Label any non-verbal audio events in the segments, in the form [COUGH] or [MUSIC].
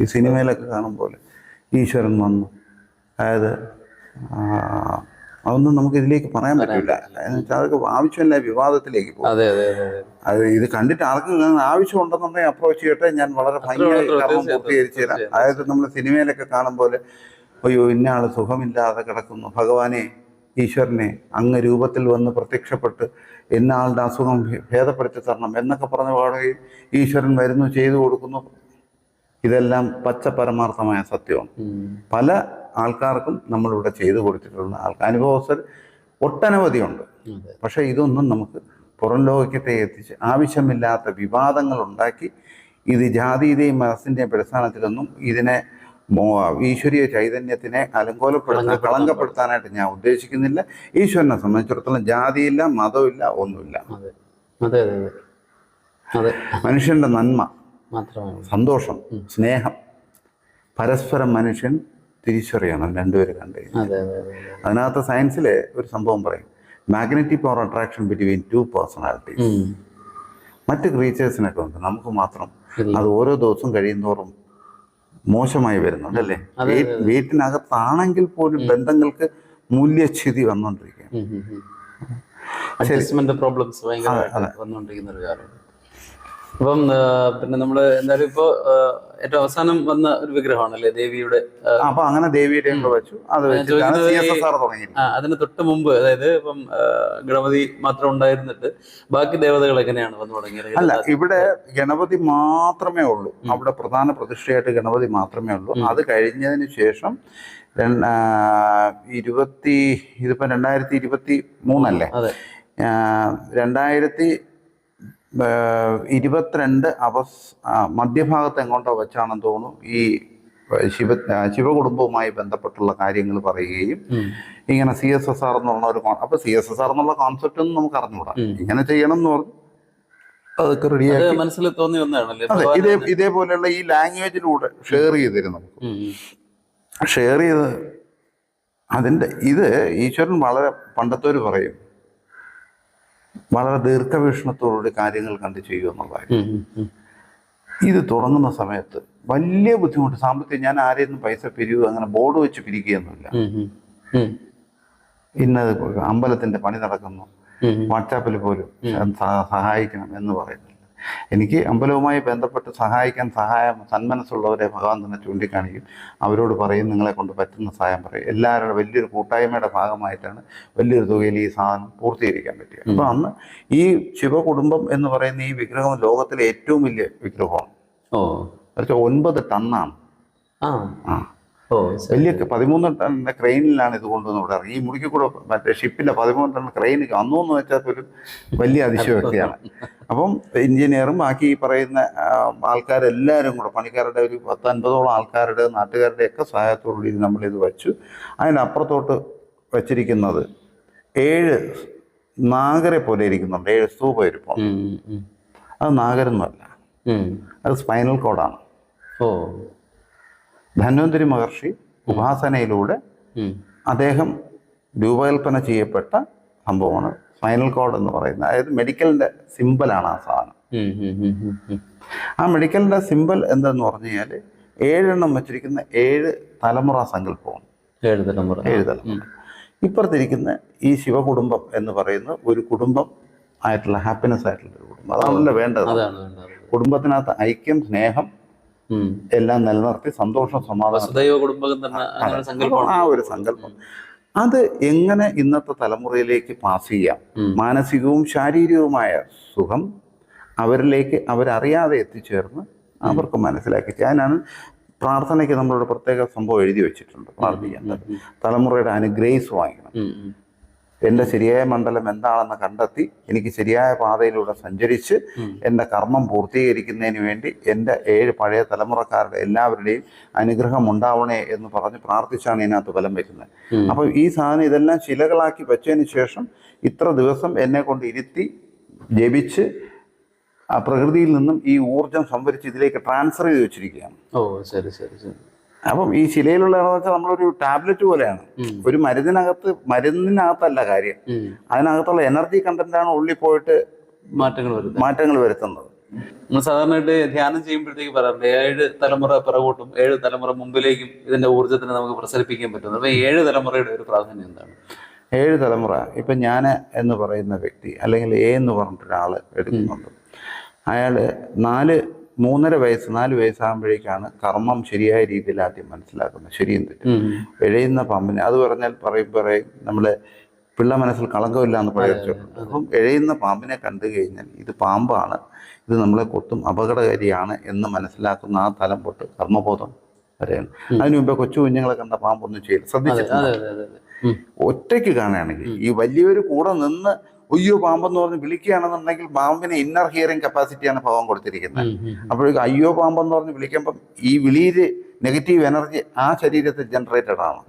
ഈ സിനിമയിലൊക്കെ കാണും പോലെ ഈശ്വരൻ വന്നു. അതായത് അതൊന്നും നമുക്ക് ഇതിലേക്ക് പറയാൻ പറ്റില്ല. അതൊക്കെ ആവശ്യമില്ല വിവാദത്തിലേക്ക് പോകും. അതെ ഇത് കണ്ടിട്ട് ആർക്കും ആവശ്യം ഉണ്ടെന്നുണ്ടെങ്കിൽ അപ്രോച്ച് ചെയ്യട്ടെ ഞാൻ വളരെ ഭംഗിയായി കർമ്മം പൂർത്തീകരിച്ചു തരാം. അതായത് നമ്മൾ സിനിമയിലൊക്കെ കാണും പോലെ അയ്യോ ഇന്ന ആൾ സുഖമില്ലാതെ കിടക്കുന്നു. ഭഗവാനെ ഈശ്വരനെ അങ്ങ് രൂപത്തിൽ വന്ന് പ്രത്യക്ഷപ്പെട്ട് എന്നാളുടെ അസുഖം ഭേദപ്പെടുത്തി തരണം എന്നൊക്കെ പറഞ്ഞ പാടുകയും ഈശ്വരൻ വരുന്നു ചെയ്തു കൊടുക്കുന്നു. ഇതെല്ലാം പച്ച പരമാർത്ഥമായ സത്യമാണ്. പല ആൾക്കാർക്കും നമ്മളിവിടെ ചെയ്തു കൊടുത്തിട്ടുള്ള ആൾക്കാർ അനുഭവസ്ഥർ ഒട്ടനവധിയുണ്ട് പക്ഷേ ഇതൊന്നും നമുക്ക് പുറം ലോകത്തെ എത്തിച്ച് ആവശ്യമില്ലാത്ത വിവാദങ്ങൾ ഉണ്ടാക്കി ഇത് ജാതിയുടെയും മനസ്സിന്റെയും അടിസ്ഥാനത്തിലൊന്നും ഇതിനെ ഈശ്വരീയ ചൈതന്യത്തിനെ അലങ്കോലപ്പെടുത്താൻ കളങ്കപ്പെടുത്താനായിട്ട് ഞാൻ ഉദ്ദേശിക്കുന്നില്ല. ഈശ്വരനെ സംബന്ധിച്ചിടത്തോളം ജാതിയില്ല മതമില്ല ഒന്നുമില്ല. മനുഷ്യന്റെ നന്മ. മാത്രമാണ്. സന്തോഷം സ്നേഹം പരസ്പരം മനുഷ്യൻ തിരിച്ചറിയണം രണ്ടുപേരും കണ്ടു അതിനകത്ത് സയൻസിലെ ഒരു സംഭവം പറയും. Magnetic power attraction between two personalities ഉം. മറ്റ് ക്രീച്ചേഴ്സിനൊക്കെ ഉണ്ട്. നമുക്ക് മാത്രം അത് ഓരോ ദിവസവും കഴിയുന്നോറും മോശമായി വരുന്നുണ്ട് അല്ലേ? വീട്ടിനകത്താണെങ്കിൽ പോലും ബന്ധങ്ങൾക്ക് മൂല്യച്യുതി വന്നുകൊണ്ടിരിക്കുകയാണ്. അഡ്ജസ്റ്റ്മെന്റ് പ്രോബ്ലംസ് വന്നുകൊണ്ടിരിക്കുന്ന ഒരു അപ്പം പിന്നെ നമ്മൾ എന്തായാലും ഇപ്പോ ഏറ്റവും അവസാനം വന്ന ഒരു വിഗ്രഹമാണല്ലേ ദേവിയുടെ അപ്പൊ അങ്ങനെ ദേവിയുടെ വെച്ചു. അത് അതിന് തൊട്ട് മുമ്പ് അതായത് ഇപ്പം ഗണപതി മാത്രം ഉണ്ടായിരുന്നിട്ട് ബാക്കി ദേവതകൾ എങ്ങനെയാണ് വന്നു തുടങ്ങിയത്? അല്ല ഇവിടെ ഗണപതി മാത്രമേ ഉള്ളൂ. അവിടെ പ്രധാന പ്രതിഷ്ഠയായിട്ട് ഗണപതി മാത്രമേ ഉള്ളൂ. അത് കഴിഞ്ഞതിന് ശേഷം ഇരുപത്തി ഇതിപ്പോ രണ്ടായിരത്തി ഇരുപത്തി മൂന്നല്ലേ? രണ്ടായിരത്തി ഇരുപത്തിരണ്ട് അവസ് മധ്യഭാഗത്ത് എങ്ങോട്ടോ വെച്ചാണെന്ന് തോന്നുന്നു. ഈ ശിവ ശിവകുടുംബവുമായി ബന്ധപ്പെട്ടുള്ള കാര്യങ്ങൾ പറയുകയും ഇങ്ങനെ സി എസ് എസ് ആർ എന്നുള്ള ഒരു കോൺ- അപ്പൊ സി എസ് എസ് ആർ എന്നുള്ള കോൺസെപ്റ്റ് ഒന്നും നമുക്ക് അറിഞ്ഞുകൂടാ. ഇങ്ങനെ ചെയ്യണം എന്ന് പറഞ്ഞു. അതൊക്കെ റെഡി റെഡിയാക്കി മനസ്സിൽ തോന്നി ഇതേ ഇതേപോലെയുള്ള ഈ ലാംഗ്വേജിലൂടെ ഷെയർ ചെയ്തിരുന്നു നമുക്ക്. ഷെയർ ചെയ്ത് അതിന്റെ ഇത് ഈശ്വരൻ വളരെ പണ്ടത്തോര് പറയും. വളരെ ദീർഘവീക്ഷണത്തോടുകൂടി കാര്യങ്ങൾ കണ്ട് ഉം, ഉം. ഇത് തുടങ്ങുന്ന സമയത്ത് വലിയ ബുദ്ധിമുട്ട് സാമ്പത്തികം ഞാൻ ആരെയും പൈസ പിരിവ് അങ്ങനെ ബോർഡ് വെച്ച് പിരിക്കുകയൊന്നുമില്ല. ഇന്നത് അമ്പലത്തിന്റെ പണി നടക്കുന്നു. വാട്സാപ്പിൽ പോലും സഹായിക്കണം എന്ന് പറയുന്നില്ല എനിക്ക് അമ്പലവുമായി ബന്ധപ്പെട്ട് സഹായിക്കാൻ സഹായം സന്മനസ്സുള്ളവരെ ഭഗവാൻ തന്നെ ചൂണ്ടിക്കാണിക്കും. അവരോട് പറയും നിങ്ങളെ കൊണ്ട് പറ്റുന്ന സഹായം പറയും. എല്ലാവരുടെ വലിയൊരു കൂട്ടായ്മയുടെ ഭാഗമായിട്ടാണ് വലിയൊരു തുകയിൽ ഈ സാധനം പൂർത്തീകരിക്കാൻ പറ്റുക അപ്പോൾ അന്ന് ഈ ശിവകുടുംബം എന്ന് പറയുന്ന ഈ വിഗ്രഹം ലോകത്തിലെ ഏറ്റവും വലിയ വിഗ്രഹമാണ്. ഓ. എന്നുവെച്ചാൽ ഒൻപത് ടണ്ണാണ്. ആ. ആ. വലിയ പതിമൂന്ന് ടണ്ണിന്റെ ക്രെയിനിലാണ് ഇത് കൊണ്ടുവന്ന് ഇവിടെ ഈ മുറിക്ക് കൂടെ മറ്റേ ഷിപ്പിന്റെ പതിമൂന്ന് ടൺ ക്രെയിൻ അന്നു എന്ന് വെച്ചാൽ ഒരു വലിയ അതിശയോക്തിയാണ് അപ്പം എഞ്ചിനീയറും ബാക്കി ഈ പറയുന്ന ആൾക്കാരെല്ലാവരും കൂടെ പണിക്കാരുടെ ഒരു പത്തൻപതോളം ആൾക്കാരുടെ നാട്ടുകാരുടെ ഒക്കെ സഹായത്തോടുകൂടി നമ്മളിത് വെച്ചു. അതിന്റെ അപ്പുറത്തോട്ട് വെച്ചിരിക്കുന്നത് ഏഴ് നാഗരെ പോലെ ഇരിക്കുന്നുണ്ട്. ഏഴ് സ്തൂപ ഇരിപ്പുണ്ട്. ഉം. അത് നാഗരൊന്നുമല്ല. അത് സ്പൈനൽ കോഡാണ്. ഓ. ധന്വന്തരി മഹർഷി ഉപാസനയിലൂടെ അദ്ദേഹം രൂപകൽപ്പന ചെയ്യപ്പെട്ട സംഭവമാണ്. സ്പൈനൽ കോഡ് എന്ന് പറയുന്നത്. അതായത് മെഡിക്കലിന്റെ സിമ്പലാണ് ആ സാധനം. ആ മെഡിക്കലിന്റെ സിമ്പൽ എന്തെന്ന് പറഞ്ഞു കഴിഞ്ഞാൽ ഏഴെണ്ണം വെച്ചിരിക്കുന്ന ഏഴ് തലമുറ സങ്കല്പമാണ്. ഏഴ് തലമുറ. ഏഴ് തലമുറ. ഇപ്പുറത്തിരിക്കുന്ന ഈ ശിവകുടുംബം എന്ന് പറയുന്ന ഒരു കുടുംബം ആയിട്ടുള്ള ഹാപ്പിനെസ് ആയിട്ടുള്ള ഒരു കുടുംബം. അതാണല്ലോ വേണ്ടത്. കുടുംബത്തിനകത്ത് ഐക്യം സ്നേഹം. എല്ലാം നിലനിർത്തി സന്തോഷം സമാധാനം. ആ ഒരു സങ്കല്പം. അത് എങ്ങനെ ഇന്നത്തെ തലമുറയിലേക്ക് പാസ് ചെയ്യാം? മാനസികവും ശാരീരികവുമായ സുഖം അവരിലേക്ക് അവരറിയാതെ എത്തിച്ചേർന്ന് അവർക്ക് മനസ്സിലാക്കി അതിനാണ് പ്രാർത്ഥനയ്ക്ക് നമ്മളൊരു പ്രത്യേക സംഭവം എഴുതി വെച്ചിട്ടുണ്ട് പ്രാർത്ഥിക്കാൻ തലമുറയുടെ അനുഗ്രഹിച്ച് വാങ്ങിക്കണം. എന്റെ ശരിയായ മണ്ഡലം എന്താണെന്ന് കണ്ടെത്തി എനിക്ക് ശരിയായ പാതയിലൂടെ സഞ്ചരിച്ച്. എന്റെ കർമ്മം പൂർത്തീകരിക്കുന്നതിന് വേണ്ടി എന്റെ ഏഴ് പഴയ തലമുറക്കാരുടെ എല്ലാവരുടെയും അനുഗ്രഹം ഉണ്ടാവണേ എന്ന് പറഞ്ഞ് പ്രാർത്ഥിച്ചാണ് ഇതിനകത്ത് ഫലം വരുന്നത് ഉം. അപ്പോൾ ഈ സാധനം ഇതെല്ലാം ശിലകളാക്കി വെച്ചതിന് ശേഷം ഇത്ര ദിവസം എന്നെ കൊണ്ട് ഇരുത്തി ജപിച്ച് ആ പ്രകൃതിയിൽ നിന്നും ഈ ഊർജം സംഭരിച്ച് ഇതിലേക്ക് ട്രാൻസ്ഫർ ചെയ്ത് വെച്ചിരിക്കുകയാണ് ഓ ശരി ശരി ശരി അപ്പം ഈ ശിലയിലുള്ള വെച്ചാൽ നമ്മളൊരു ടാബ്ലറ്റ് പോലെയാണ്. ഒരു മരുന്നിനകത്ത് മരുന്നിനകത്തല്ല കാര്യം. അതിനകത്തുള്ള എനർജി കണ്ടന്റ് ആണ് ഉള്ളിൽ പോയിട്ട് മാറ്റങ്ങൾ വരുന്നത്. മാറ്റങ്ങൾ വരുത്തുന്നത്. നമ്മൾ സാധാരണയായിട്ട് ധ്യാനം ചെയ്യുമ്പോഴത്തേക്ക് പറയാറുണ്ട് ഏഴ് തലമുറ പിറകോട്ടും ഏഴ് തലമുറ മുമ്പിലേക്കും ഇതിന്റെ ഊർജത്തിന് നമുക്ക് പ്രസരിപ്പിക്കാൻ പറ്റുന്നു അപ്പൊ ഏഴ് തലമുറയുടെ ഒരു പ്രാധാന്യം എന്താണ്? ഏഴ് തലമുറ ഇപ്പം ഞാൻ എന്ന് പറയുന്ന വ്യക്തി അല്ലെങ്കിൽ എ എന്ന് പറഞ്ഞിട്ടൊരാൾ എടുക്കുന്നുണ്ട്. അയാൾ നാല് മൂന്നര വയസ്സ് നാല് വയസ്സാകുമ്പോഴേക്കാണ് കർമ്മം ശരിയായ രീതിയിൽ ആദ്യം മനസ്സിലാക്കുന്നത്. ശരിയും തെറ്റും. എഴയുന്ന പാമ്പിനെ അത് പറഞ്ഞാൽ പറയും പറയും നമ്മളെ പിള്ള മനസ്സിൽ കളങ്കമില്ല എന്ന് പറയുന്നുണ്ട് അപ്പം എഴയുന്ന പാമ്പിനെ കണ്ടു കഴിഞ്ഞാൽ ഇത് പാമ്പാണ് ഇത് നമ്മളെ കൊത്തും അപകടകാരിയാണ് എന്ന് മനസ്സിലാക്കുന്ന ആ തലം പൊട്ട് കർമ്മബോധം വരെയാണ്. അതിനു മുമ്പേ കൊച്ചു കുഞ്ഞുങ്ങളെ കണ്ട പാമ്പൊന്നും ചെയ്യില്ല. ശ്രദ്ധിച്ചു ശ്രദ്ധിച്ചിട്ടുണ്ട്? ഒറ്റയ്ക്ക് കാണുകയാണെങ്കിൽ ഈ വലിയൊരു കൂടെ നിന്ന് അയ്യോ പാമ്പെന്ന് പറഞ്ഞ് വിളിക്കുകയാണെന്നുണ്ടെങ്കിൽ പാമ്പിന് ഇന്നർ ഹിയറിംഗ് കപ്പാസിറ്റിയാണ് ഭവൻ കൊടുത്തിരിക്കുന്നത്. അപ്പോഴേക്കും അയ്യോ പാമ്പെന്ന് പറഞ്ഞ് വിളിക്കുമ്പം ഈ വിളിയിൽ നെഗറ്റീവ് എനർജി ആ ശരീരത്തിൽ ജനറേറ്റഡ് ആണ്.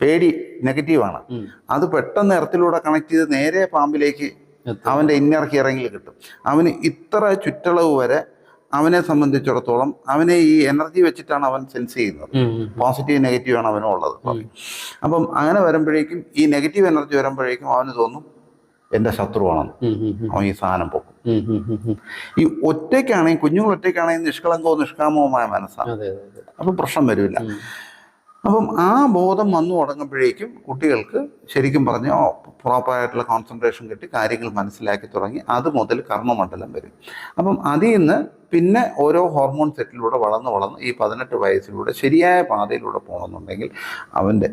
പേടി നെഗറ്റീവാണ് ആണ്. അത് പെട്ടെന്ന് എർത്തിലൂടെ കണക്ട് ചെയ്ത് നേരെ പാമ്പിലേക്ക് അവന്റെ അവന്റെ ഇന്നർ ഹിയറിംഗിൽ കിട്ടും. അവന് ഇത്ര ചുറ്റളവ് വരെ അവനെ സംബന്ധിച്ചിടത്തോളം അവനെ ഈ എനർജി വെച്ചിട്ടാണ് അവൻ സെൻസ് ചെയ്യുന്നത്. പോസിറ്റീവ് നെഗറ്റീവ് ആണ് അവനും ഉള്ളത് അപ്പം അങ്ങനെ വരുമ്പോഴേക്കും ഈ നെഗറ്റീവ് എനർജി വരുമ്പോഴേക്കും അവന് തോന്നും എന്റെ ശത്രുവാണെന്ന്. അവൻ ഈ സാധനം പൊക്കും. ഈ ഒറ്റയ്ക്കാണെങ്കിൽ കുഞ്ഞുങ്ങൾ ഒറ്റയ്ക്കാണെങ്കിൽ നിഷ്കളങ്കോ നിഷ്കാമവുമായ മനസ്സാണ് അപ്പം പ്രശ്നം വരില്ല. അപ്പം ആ ബോധം വന്നു തുടങ്ങുമ്പോഴേക്കും കുട്ടികൾക്ക് ശരിക്കും പറഞ്ഞാൽ പ്രോപ്പറായിട്ടുള്ള കോൺസെൻട്രേഷൻ കിട്ടി കാര്യങ്ങൾ മനസ്സിലാക്കി തുടങ്ങി. അത് മുതൽ കർമ്മമണ്ഡലം വരും. അപ്പം അതിൽ നിന്ന് പിന്നെ ഓരോ ഹോർമോൺ സെറ്റിലൂടെ വളർന്ന് വളർന്ന് ഈ പതിനെട്ട് വയസ്സിലൂടെ ശരിയായ പാതയിലൂടെ പോകണമെന്നുണ്ടെങ്കിൽ അവന്റെ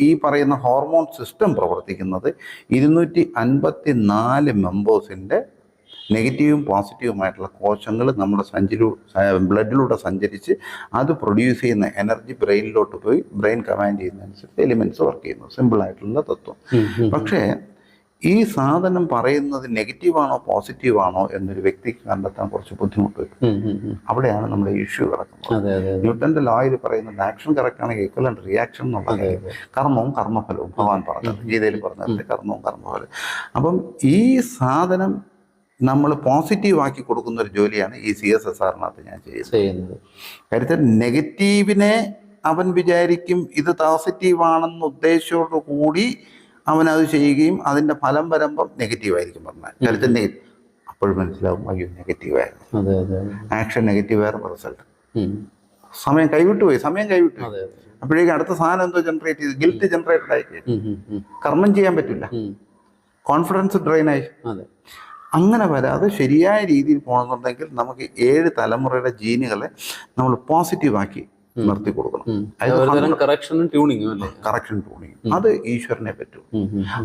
ഈ പറയുന്ന ഹോർമോൺ സിസ്റ്റം പ്രവർത്തിക്കുന്നത് ഇരുന്നൂറ്റി അൻപത്തി നാല് മെമ്പേഴ്സിന്റെ നെഗറ്റീവും പോസിറ്റീവുമായിട്ടുള്ള കോശങ്ങൾ നമ്മുടെ സഞ്ചരി ബ്ലഡിലൂടെ സഞ്ചരിച്ച് അത് പ്രൊഡ്യൂസ് ചെയ്യുന്ന എനർജി ബ്രെയിനിലോട്ട് പോയി ബ്രെയിൻ കമാൻഡ് ചെയ്യുന്നതനുസരിച്ച് എലിമെന്റ്സ് വർക്ക് ചെയ്യുന്നു. സിമ്പിളായിട്ടുള്ള തത്വം. പക്ഷേ ഈ സാധനം പറയുന്നത് നെഗറ്റീവാണോ പോസിറ്റീവാണോ എന്നൊരു വ്യക്തിക്ക് കണ്ടെത്താൻ കുറച്ച് ബുദ്ധിമുട്ട് വരും. അവിടെയാണ് നമ്മുടെ ഇഷ്യൂ കിടക്കുന്നത്. ന്യൂട്ടന്റെ ലോയിൽ പറയുന്നത് ആക്ഷൻ കറക്റ്റ് ആണെങ്കിൽ ആൻഡ് റിയാക്ഷൻ എന്നുള്ള അതെ, കാര്യം. കർമ്മവും കർമ്മഫലവും. ഭഗവാൻ പറഞ്ഞത് ഗീതയിൽ പറഞ്ഞത് കർമ്മവും കർമ്മഫലവും. അപ്പം ഈ സാധനം നമ്മൾ പോസിറ്റീവ് ആക്കി കൊടുക്കുന്ന ഒരു ജോലിയാണ് ഈ സി എസ് എസ് ആറിനകത്ത് ഞാൻ ചെയ്യുന്നത്. കാര്യത്തിൽ നെഗറ്റീവിനെ അവൻ വിചാരിക്കും ഇത് പോസിറ്റീവ് ആണെന്ന ഉദ്ദേശത്തോടു കൂടി അവൻ അത് ചെയ്യുകയും അതിന്റെ ഫലം വരുമ്പം നെഗറ്റീവ് ആയിരിക്കും പറഞ്ഞാൽ. കാര്യത്തിൽ നെഗറ്റീവ് അപ്പോഴും മനസ്സിലാവും അയ്യോ നെഗറ്റീവ് ആയിരുന്നു. അതെ അതെ അതെ. ആക്ഷൻ നെഗറ്റീവ് ആയിരുന്നു റിസൾട്ട് സമയം കൈവിട്ടു പോയി സമയം കൈവിട്ടു അപ്പോഴേക്കും അടുത്ത സാധനം എന്തോ ജനറേറ്റ് ചെയ്ത്. ഗിൽറ്റ് ജനറേറ്റഡ് ആയി. കർമ്മം ചെയ്യാൻ പറ്റില്ല. കോൺഫിഡൻസ് ഡ്രെയിൻ ആയി. അങ്ങനെ വരാതെ ശരിയായ രീതിയിൽ പോകണമെന്നുണ്ടെങ്കിൽ നമുക്ക് ഏഴ് തലമുറയുടെ ജീനുകളെ നമ്മൾ പോസിറ്റീവാക്കി നിർത്തി കൊടുക്കണം. കറക്ഷൻ അല്ലേ? കറക്ഷൻ ട്യൂണിങ് അത് ഈശ്വരനെ പറ്റൂ.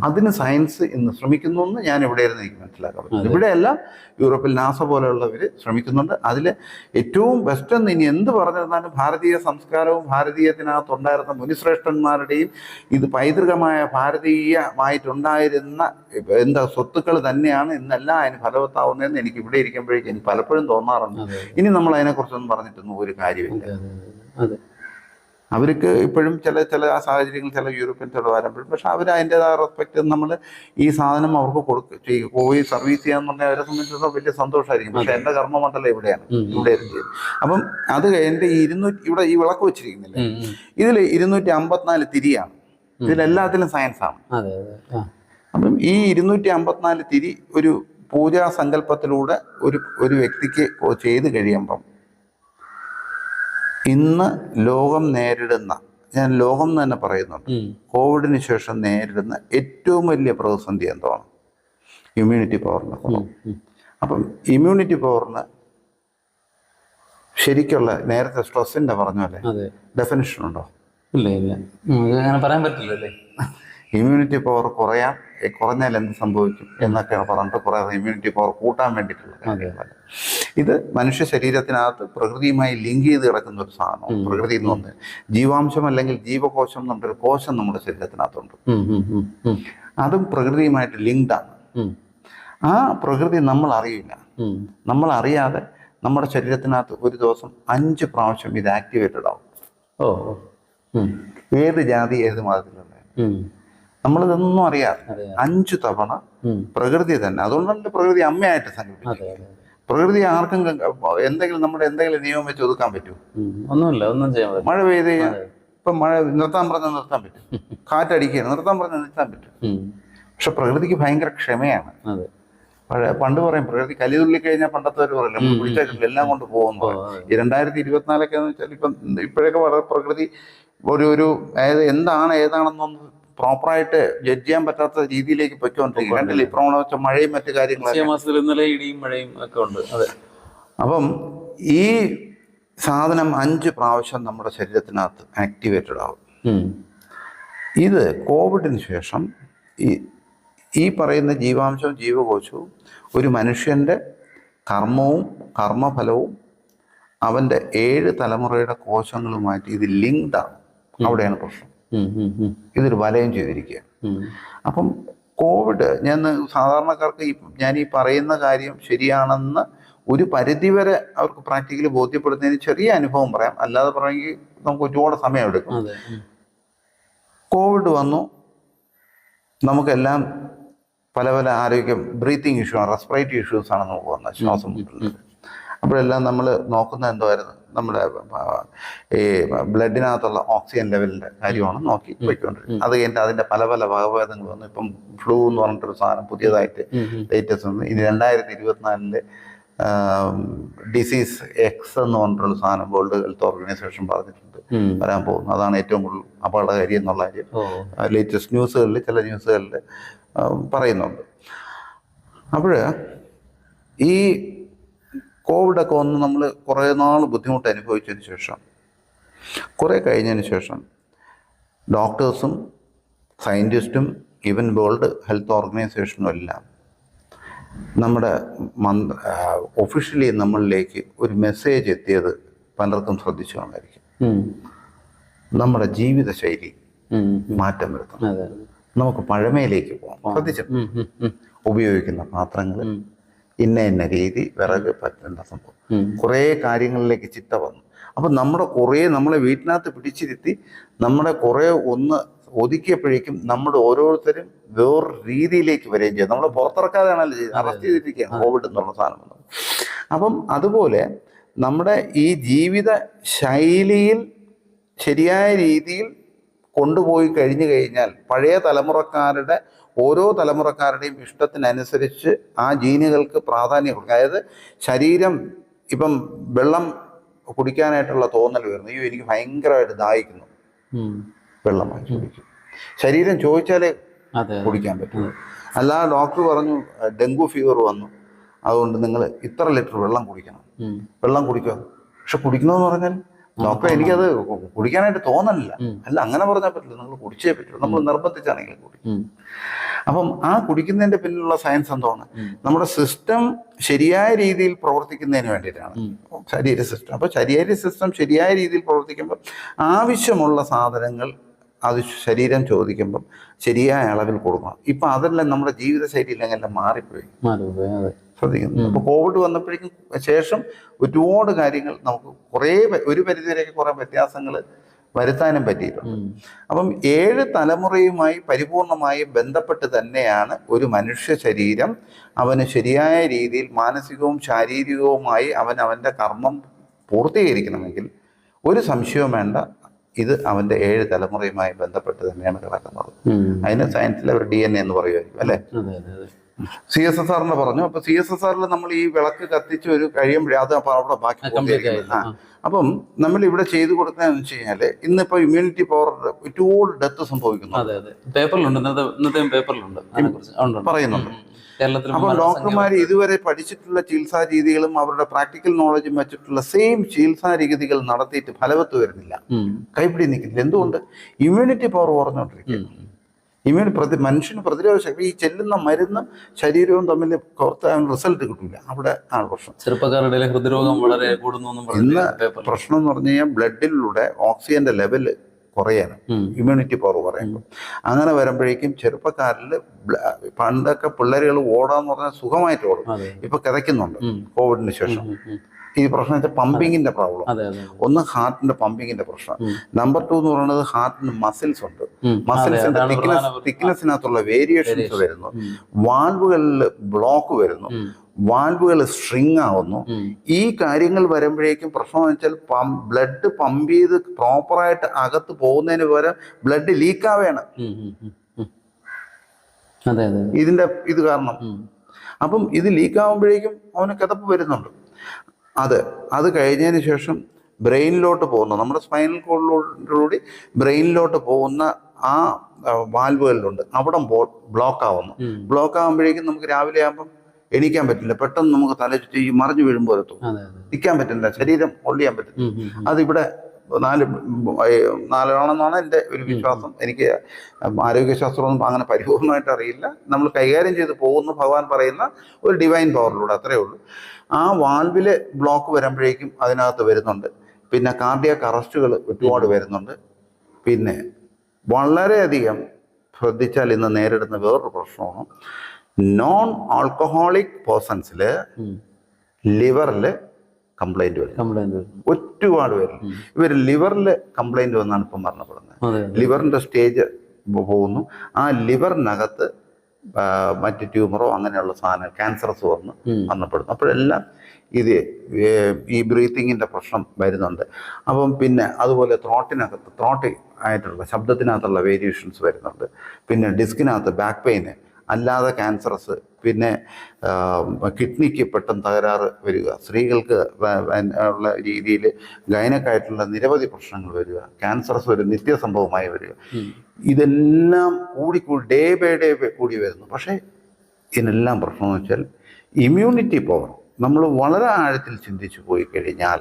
അതിന് സയൻസ് ഇന്ന് ശ്രമിക്കുന്നു എന്ന് ഞാൻ ഇവിടെ ഇരുന്ന് എനിക്ക് മനസ്സിലാക്കാൻ പറ്റും. ഇവിടെയല്ല യൂറോപ്പിൽ നാസ പോലെയുള്ളവർ ശ്രമിക്കുന്നുണ്ട്. അതിൽ ഏറ്റവും ബെസ്റ്റ് എന്ന് ഇനി എന്ത് പറഞ്ഞിരുന്നാലും ഭാരതീയ സംസ്കാരവും ഭാരതീയത്തിനകത്തുണ്ടായിരുന്ന മുനിശ്രേഷ്ഠന്മാരുടെയും ഇത് പൈതൃകമായ ഭാരതീയമായിട്ടുണ്ടായിരുന്ന എന്താ സ്വത്തുക്കൾ തന്നെയാണ് ഇന്നെല്ലാം അതിന് ഫലവത്താവുന്നതെന്ന് എനിക്ക് ഇവിടെ ഇരിക്കുമ്പോഴേക്കും എനിക്ക് പലപ്പോഴും തോന്നാറുണ്ട്. ഇനി നമ്മൾ അതിനെക്കുറിച്ചൊന്നും പറഞ്ഞിട്ടൊന്നും ഒരു കാര്യമില്ല. അവർക്ക് ഇപ്പോഴും ചില ചില ആ സാഹചര്യങ്ങൾ ചില യൂറോപ്യൻ ചില വരുമ്പോഴും പക്ഷെ അവർ അതിന്റെതായ റെസ്പെക്റ്റ് നമ്മൾ ഈ സാധനം അവർക്ക് കൊടുക്കും ചെയ്യും പോയി സർവീസ് ചെയ്യാന്ന് പറഞ്ഞാൽ അവരെ സംബന്ധിച്ചിടത്തോളം വലിയ സന്തോഷമായിരിക്കും പക്ഷെ എന്റെ കർമ്മമണ്ഡലം ഇവിടെയാണ്. ഇവിടെ അപ്പം അത് എന്റെ ഈ ഇരുന്നൂറ്റി ഇവിടെ ഈ വിളക്ക് വെച്ചിരിക്കുന്നില്ല. ഇതിൽ ഇരുന്നൂറ്റി അമ്പത്തിനാല് തിരിയാണ്. ഇതിലെല്ലാത്തിലും സയൻസാണ്. അപ്പം ഈ ഇരുന്നൂറ്റി അമ്പത്തിനാല് തിരി ഒരു പൂജാ സങ്കല്പത്തിലൂടെ ഒരു ഒരു വ്യക്തിക്ക് ചെയ്ത് കഴിയുമ്പം ഇന്ന് ലോകം നേരിടുന്ന ഞാൻ ലോകം എന്ന് തന്നെ പറയുന്നുണ്ട്. കോവിഡിന് ശേഷം നേരിടുന്ന ഏറ്റവും വലിയ പ്രതിസന്ധി എന്താണ്? ഇമ്മ്യൂണിറ്റി പവറിന് കുറവ്. അപ്പം ഇമ്മ്യൂണിറ്റി പവറിന് ശരിക്കുള്ള നേരത്തെ സ്ട്രെസ്സിന്റെ പറഞ്ഞ പോലെ ഡെഫിനേഷൻ ഉണ്ടോ ഇല്ല ഇല്ല. അങ്ങനെ പറയാൻ പറ്റില്ലല്ലേ? ഇമ്മ്യൂണിറ്റി പവർ കുറയാം കുറഞ്ഞാൽ എന്ത് സംഭവിക്കും എന്നൊക്കെയാണ് പറഞ്ഞിട്ട് കുറേ ഇമ്മ്യൂണിറ്റി പവർ കൂട്ടാൻ വേണ്ടിയിട്ടുള്ള ഇത് മനുഷ്യ ശരീരത്തിനകത്ത് പ്രകൃതിയുമായി ലിങ്ക് ചെയ്ത് കിടക്കുന്ന ഒരു സാധനം പ്രകൃതി എന്ന് പറഞ്ഞാൽ ജീവാംശം അല്ലെങ്കിൽ ജീവകോശം എന്ന് പറഞ്ഞൊരു കോശം നമ്മുടെ ശരീരത്തിനകത്തുണ്ട്. അതും പ്രകൃതിയുമായിട്ട് ലിങ്ക്ഡാണ് ആ പ്രകൃതി നമ്മൾ അറിയില്ല. നമ്മൾ അറിയാതെ നമ്മുടെ ശരീരത്തിനകത്ത് ഒരു ദിവസം അഞ്ച് പ്രാവശ്യം ഇത് ആക്ടിവേറ്റഡ് ആവും. ഏത് ജാതി ഏത് മതത്തിലുള്ള. നമ്മളിതൊന്നും അറിയാതെ അഞ്ചു തവണ പ്രകൃതി തന്നെ. അതുകൊണ്ടല്ല പ്രകൃതി അമ്മയായിട്ട് സങ്കല്പിക്കും. പ്രകൃതി ആർക്കും എന്തെങ്കിലും നമ്മുടെ എന്തെങ്കിലും നിയമം വെച്ച് ഒതുക്കാൻ പറ്റുമോ. ഒന്നുമില്ല ഒന്നും ചെയ്യാൻ മഴ പെയ്ത് ഇപ്പൊ മഴ നിർത്താൻ പറഞ്ഞാൽ നിർത്താൻ പറ്റും. [LAUGHS] കാറ്റടിക്കുക നിർത്താൻ പറഞ്ഞാൽ നിർത്താൻ പറ്റും. പക്ഷെ പ്രകൃതിക്ക് ഭയങ്കര ക്ഷമയാണ്. പണ്ട് പറയും പ്രകൃതി കലിതുള്ളി കഴിഞ്ഞാൽ പണ്ടത്തെ ഒരു പറയില്ല പിടിച്ചിട്ടില്ല എല്ലാം കൊണ്ട് പോകുന്നു. ഈ രണ്ടായിരത്തി ഇരുപത്തിനാലൊക്കെ എന്ന് വെച്ചാൽ ഇപ്പം ഇപ്പോഴൊക്കെ വളരെ പ്രകൃതി ഒരു ഒരു ഏത് എന്താണ് ഏതാണെന്നൊന്ന് പ്രോപ്പറായിട്ട് ജഡ്ജ് ചെയ്യാൻ പറ്റാത്ത രീതിയിലേക്ക് പൊയ്ക്കൊണ്ടിരിക്കും വെച്ചാൽ മഴയും മറ്റു കാര്യങ്ങളും മാസത്തിൽ ഇന്നലെ ഇടിയും മഴയും ഒക്കെ ഉണ്ട്. അതെ. അപ്പം ഈ സാധനം അഞ്ച് പ്രാവശ്യം നമ്മുടെ ശരീരത്തിനകത്ത് ആക്ടിവേറ്റഡ് ആവും. ഇത് കോവിഡിന് ശേഷം ഈ ഈ പറയുന്ന ജീവാംശവും ജീവകോശവും ഒരു മനുഷ്യന്റെ കർമ്മവും കർമ്മഫലവും അവന്റെ ഏഴ് തലമുറയുടെ കോശങ്ങളുമായിട്ട് ഇത് ലിങ്ക്ഡ് ആണ് അവിടെയാണ് പ്രശ്നം. ഇതൊരു വലയം ചെയ്തിരിക്കുക. അപ്പം കോവിഡ് ഞാൻ സാധാരണക്കാർക്ക് ഈ ഞാൻ ഈ പറയുന്ന കാര്യം ശരിയാണെന്ന് ഒരു പരിധിവരെ അവർക്ക് പ്രാക്ടിക്കലി ബോധ്യപ്പെടുന്നതിന് ചെറിയ അനുഭവം പറയാം. അല്ലാതെ പറയുമെങ്കിൽ നമുക്ക് ഒരുപാട് സമയം എടുക്കും. കോവിഡ് വന്നു. നമുക്കെല്ലാം പല പല ആരോഗ്യം ബ്രീത്തിങ് ഇഷ്യൂ ആണ് റെസ്പിറേറ്ററി ഇഷ്യൂസ് ആണ് നമുക്ക് വന്നത് ശ്വാസം അപ്പോഴെല്ലാം നമ്മൾ നോക്കുന്നത് എന്തായിരുന്നു നമ്മുടെ ഈ ബ്ലഡിനകത്തുള്ള ഓക്സിജൻ ലെവലിന്റെ കാര്യമാണ് നോക്കി പോയിക്കൊണ്ടിരുന്നത് അത് കഴിഞ്ഞിട്ട് അതിന്റെ പല പല വകഭേദങ്ങൾ വന്നു. ഇപ്പം ഫ്ലൂ എന്ന് പറഞ്ഞിട്ടൊരു സാധനം പുതിയതായിട്ട്. ലേറ്റസ്റ്റ് വന്നു. ഇനി രണ്ടായിരത്തി ഇരുപത്തിനാലിൽ ഡിസീസ് എക്സ് എന്ന് പറഞ്ഞിട്ടുള്ള സാധനം വേൾഡ് ഹെൽത്ത് ഓർഗനൈസേഷൻ പറഞ്ഞിട്ടുണ്ട്. വരാൻ പോകുന്നു. അതാണ് ഏറ്റവും കൂടുതൽ അപകടകാരി എന്നുള്ള കാര്യം. ലേറ്റസ്റ്റ് ന്യൂസുകളിൽ ചില ന്യൂസുകളിൽ പറയുന്നുണ്ട്. അപ്പോൾ ഈ കോവിഡൊക്കെ വന്ന് നമ്മൾ കുറേ നാൾ ബുദ്ധിമുട്ട് അനുഭവിച്ചതിന് ശേഷം കുറേ കഴിഞ്ഞതിന് ശേഷം ഡോക്ടേഴ്സും സയന്റിസ്റ്റും ഈവൻ വേൾഡ് ഹെൽത്ത് ഓർഗനൈസേഷനും എല്ലാം നമ്മുടെ മന്ത്ര ഒഫീഷ്യലി നമ്മളിലേക്ക് ഒരു മെസ്സേജ് എത്തിയത് പലർക്കും ശ്രദ്ധിച്ചു കാണായിരിക്കും നമ്മുടെ ജീവിതശൈലി. മാറ്റം വരുത്തണം. നമുക്ക് പഴമയിലേക്ക് പോകാം. ശ്രദ്ധിച്ചു. ഉപയോഗിക്കുന്ന പാത്രങ്ങൾ ഇന്ന ഇന്ന രീതി വിറക് പറ്റേണ്ട സംഭവം. കുറേ കാര്യങ്ങളിലേക്ക് ചിത്ത വന്നു. അപ്പം നമ്മുടെ കുറേ നമ്മളെ വീട്ടിനകത്ത് പിടിച്ചിരുത്തി നമ്മുടെ കുറേ ഒന്ന് ഒതുക്കിയപ്പോഴേക്കും നമ്മുടെ ഓരോരുത്തരും വേറൊരു രീതിയിലേക്ക് വരികയും ചെയ്യും നമ്മളെ പുറത്തിറക്കാതെയാണല്ലോ ചെയ്യുന്നത് അറസ്റ്റ് ചെയ്തിരിക്കുകയാണ് കോവിഡ് എന്നുള്ള സാധനം. അപ്പം അതുപോലെ നമ്മുടെ ഈ ജീവിത ശൈലിയിൽ ശരിയായ രീതിയിൽ കൊണ്ടുപോയി കഴിഞ്ഞു കഴിഞ്ഞാൽ പഴയ തലമുറക്കാരുടെ ഓരോ തലമുറക്കാരുടെയും ഇഷ്ടത്തിനനുസരിച്ച് ആ ജീനുകൾക്ക് പ്രാധാന്യം കൊടുക്കുക അതായത് ശരീരം ഇപ്പം വെള്ളം കുടിക്കാനായിട്ടുള്ള തോന്നൽ വരുന്നു അയ്യോ എനിക്ക് ഭയങ്കരമായിട്ട് ദാഹിക്കുന്നു. വെള്ളം വാങ്ങിച്ച് കുടിക്കും. ശരീരം ചോദിച്ചാലേ കുടിക്കാൻ പറ്റും. അല്ല ഡോക്ടർ പറഞ്ഞു ഡെങ്കു ഫീവർ വന്നു. അതുകൊണ്ട് നിങ്ങൾ ഇത്ര ലിറ്റർ വെള്ളം കുടിക്കണം. വെള്ളം കുടിക്കുക പക്ഷെ കുടിക്കണമെന്ന് പറഞ്ഞാൽ ഡോക്ടറെ എനിക്കത് കുടിക്കാനായിട്ട് തോന്നലില്ല. അല്ല അങ്ങനെ പറഞ്ഞാൽ പറ്റില്ല. നിങ്ങൾ കുടിച്ചേ പറ്റുള്ളൂ. നമ്മൾ നിർബന്ധിച്ചാണെങ്കിൽ കുടിക്കും ഉം. അപ്പം ആ കുടിക്കുന്നതിന്റെ പിന്നിലുള്ള സയൻസ് എന്താണ്? നമ്മുടെ സിസ്റ്റം ശരിയായ രീതിയിൽ പ്രവർത്തിക്കുന്നതിന് വേണ്ടിയിട്ടാണ്. ശരീര സിസ്റ്റം. അപ്പോൾ ശരീര സിസ്റ്റം ശരിയായ രീതിയിൽ പ്രവർത്തിക്കുമ്പോൾ ആവശ്യമുള്ള സാധനങ്ങൾ അത് ശരീരം ചോദിക്കുമ്പം ശരിയായ അളവിൽ കൊടുക്കണം. ഇപ്പം അതെല്ലാം നമ്മുടെ ജീവിതശൈലിയിലെല്ലാം മാറിപ്പോയി. മാറിപ്പോയി, അതെ. ശ്രദ്ധിക്കുന്നു. അപ്പോൾ കോവിഡ് വന്നപ്പോഴേക്കും ശേഷം ഒരുപാട് കാര്യങ്ങൾ നമുക്ക് കുറേ ഒരു പരിധിവരെയൊക്കെ കുറേ വ്യത്യാസങ്ങൾ വരുത്താനും പറ്റിയിട്ടുണ്ട്. അപ്പം ഏഴ് തലമുറയുമായി പരിപൂർണമായി ബന്ധപ്പെട്ട് തന്നെയാണ് ഒരു മനുഷ്യ ശരീരം. അവന് ശരിയായ രീതിയിൽ മാനസികവും ശാരീരികവുമായി അവൻ അവന്റെ കർമ്മം പൂർത്തീകരിക്കണമെങ്കിൽ ഒരു സംശയവും വേണ്ട. ഇത് അവന്റെ ഏഴ് തലമുറയുമായി ബന്ധപ്പെട്ട് തന്നെയാണ് കിടക്കുന്നത്. അതിന് സയൻസിൽ ഒരു ഡി എൻ എന്ന് പറയുമായിരിക്കും അല്ലേ? അതെ അതെ അതെ. സി എസ് എസ് ആറിന് പറഞ്ഞു. അപ്പൊ സി എസ് എസ് ആറിൽ നമ്മൾ ഈ വിളക്ക് കത്തിച്ച് ഒരു കഴിയുമ്പോഴേ അത് അപ്പൊ അവിടെ ബാക്കി. അപ്പം നമ്മൾ ഇവിടെ ചെയ്തു കൊടുക്കുന്നതെന്ന് വെച്ച് കഴിഞ്ഞാൽ ഇന്നിപ്പോ ഇമ്മ്യൂണിറ്റി പവർ ഒരുപാട് ഡെത്ത് സംഭവിക്കുന്നു അതെ അതെ. പേപ്പറിലുണ്ട്. ഇന്നത്തെ പേപ്പറിലുണ്ട്. പറയുന്നുണ്ട്. അപ്പൊ ഡോക്ടർമാർ ഇതുവരെ പഠിച്ചിട്ടുള്ള ചികിത്സാ രീതികളും അവരുടെ പ്രാക്ടിക്കൽ നോളജും വെച്ചിട്ടുള്ള സെയിം ചികിത്സാ രീതികൾ നടത്തിയിട്ട് ഫലവത്ത് വരുന്നില്ല. കൈപിടി കൈപ്പിടി നിൽക്കുന്നില്ല. എന്തുകൊണ്ട്? ഇമ്മ്യൂണിറ്റി പവർ കുറഞ്ഞുകൊണ്ടിരിക്കുക ഉം. ഇമ്മ്യൂണി പ്രതി മനുഷ്യന് പ്രതിരോധ ശക്തി ഈ ചെല്ലുന്ന മരുന്നും ശരീരവും തമ്മിൽ പുറത്ത് റിസൾട്ട് കിട്ടില്ല അവിടെ ആണ് പ്രശ്നം. ചെറുപ്പക്കാരുടെ ഹൃദ്രോഗം വളരെ കൂടുന്നു ഇന്ന് പ്രശ്നം എന്ന് പറഞ്ഞു കഴിഞ്ഞാൽ ബ്ലഡിലൂടെ ഓക്സിജന്റെ ലെവൽ കുറയാണ്. ഇമ്മ്യൂണിറ്റി പവർ കുറയുമ്പോൾ അങ്ങനെ വരുമ്പോഴേക്കും ചെറുപ്പക്കാരിൽ പണ്ടൊക്കെ പിള്ളേരുകൾ ഓടാന്ന് പറഞ്ഞാൽ സുഖമായിട്ട് ഓടും. ഇപ്പൊ കിതയ്ക്കുന്നുണ്ട്. കോവിഡിന് ശേഷം. ഈ പ്രശ്നം വെച്ചാൽ പമ്പിങ്ങിന്റെ പ്രോബ്ലം ഒന്ന് ഹാർട്ടിന്റെ പമ്പിങ്ങിന്റെ പ്രശ്നം. നമ്പർ ടു എന്ന് പറയുന്നത് ഹാർട്ടിന് മസിൽസ് ഉണ്ട്. മസിൽസിന്റെ തിക്നെസ് തിക്നെസ്സിനകത്തുള്ള വേരിയേഷൻസ് വരുന്നു. വാൽവുകളിൽ ബ്ലോക്ക് വരുന്നു. വാൽവുകൾ സ്ട്രിങ് ആവുന്നു. ഈ കാര്യങ്ങൾ വരുമ്പോഴേക്കും പ്രശ്നം വെച്ചാൽ ബ്ലഡ് പമ്പ് ചെയ്ത് പ്രോപ്പറായിട്ട് അകത്ത് പോകുന്നതിന് പകരം ബ്ലഡ് ലീക്ക് ആവുകയാണ്. ഇതിന്റെ ഇത് കാരണം. അപ്പം ഇത് ലീക്കാവുമ്പോഴേക്കും അവന് കിതപ്പ് വരുന്നുണ്ട്. അത് അത് കഴിഞ്ഞതിന് ശേഷം ബ്രെയിനിലോട്ട് പോകുന്നു. നമ്മുടെ സ്പൈനൽ കോഡിലൂടെ ബ്രെയിനിലോട്ട് പോകുന്ന ആ വാൽവുകളിലുണ്ട്. അവിടെ ബ്ലോക്ക് ആവുന്നു ബ്ലോക്ക് ആകുമ്പോഴേക്കും നമുക്ക് രാവിലെ ആകുമ്പം എണീക്കാൻ പറ്റില്ല. പെട്ടെന്ന് നമുക്ക് തല ചുറ്റി മറിഞ്ഞു വീഴുമ്പോൾ എത്തും. നിൽക്കാൻ പറ്റില്ല. ശരീരം ഹോൾഡ് ചെയ്യാൻ പറ്റില്ല. അതിവിടെ നാല് നാലാണെന്നാണ് എന്റെ ഒരു വിശ്വാസം. എനിക്ക് ആരോഗ്യശാസ്ത്രമൊന്നും അങ്ങനെ പരിപൂർണമായിട്ട് അറിയില്ല. നമ്മൾ കൈകാര്യം ചെയ്ത് പോകുന്നു ഭഗവാൻ പറയുന്ന ഒരു ഡിവൈൻ പവറിലൂടെ അത്രയേ ഉള്ളൂ. ആ വാൽവിലെ ബ്ലോക്ക് വരുമ്പോഴേക്കും അതിനകത്ത് വരുന്നുണ്ട്. പിന്നെ കാർഡിയാക്ക് അറസ്റ്റുകൾ ഒരുപാട് വരുന്നുണ്ട്. പിന്നെ വളരെയധികം ശ്രദ്ധിച്ചാൽ ഇന്ന് നേരിടുന്ന വേറൊരു പ്രശ്നമാണ്. നോൺ ആൾക്കഹോളിക് പേഴ്സൺസിൽ. ലിവറിൽ കംപ്ലൈന്റ് വരും. ഒരുപാട് പേര് ഇവർ ലിവറിൽ കംപ്ലൈന്റ് വന്നാണ് ഇപ്പം മരണപ്പെടുന്നത്. ലിവറിന്റെ സ്റ്റേജ് പോകുന്നു. ആ ലിവറിനകത്ത് മറ്റ് ട്യൂമറോ അങ്ങനെയുള്ള സാധനം ക്യാൻസറസ് വന്ന്. മരണപ്പെടുന്നു. അപ്പോഴെല്ലാം ഇത് ഈ ബ്രീത്തിങ്ങിന്റെ പ്രശ്നം വരുന്നുണ്ട്. അപ്പം പിന്നെ അതുപോലെ ത്രോട്ടിനകത്ത് ത്രോട്ടി ആയിട്ടുള്ള ശബ്ദത്തിനകത്തുള്ള വേരിയേഷൻസ് വരുന്നുണ്ട്. പിന്നെ ഡിസ്കിനകത്ത് ബാക്ക് പെയിന് അല്ലാതെ ക്യാൻസറസ് പിന്നെ കിഡ്നിക്ക് പെട്ടെന്ന് തകരാറ് വരിക സ്ത്രീകൾക്ക് ഉള്ള രീതിയിൽ ഗൈനക്കായിട്ടുള്ള നിരവധി പ്രശ്നങ്ങൾ വരിക ക്യാൻസറസ് ഒരു നിത്യസംഭവമായി വരിക. ഇതെല്ലാം ഇതെല്ലാം കൂടിക്കൂടി ഡേ ബൈ ഡേ കൂടി വരുന്നു. പക്ഷേ ഇതിനെല്ലാം പ്രശ്നം എന്ന് വെച്ചാൽ ഇമ്മ്യൂണിറ്റി പവർ നമ്മൾ വളരെ ആഴത്തിൽ ചിന്തിച്ചു പോയി കഴിഞ്ഞാൽ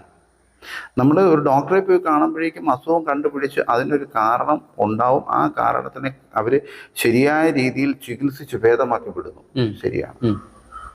നമ്മൾ ഒരു ഡോക്ടറെ പോയി കാണുമ്പോഴേക്കും അസുഖം കണ്ടുപിടിച്ച് അതിനൊരു കാരണം ഉണ്ടാവും ആ കാരണത്തിനെ അവർ ശരിയായ രീതിയിൽ ചികിത്സിച്ച് ഭേദമാക്കി വിടുന്നു. ശരിയാണ്.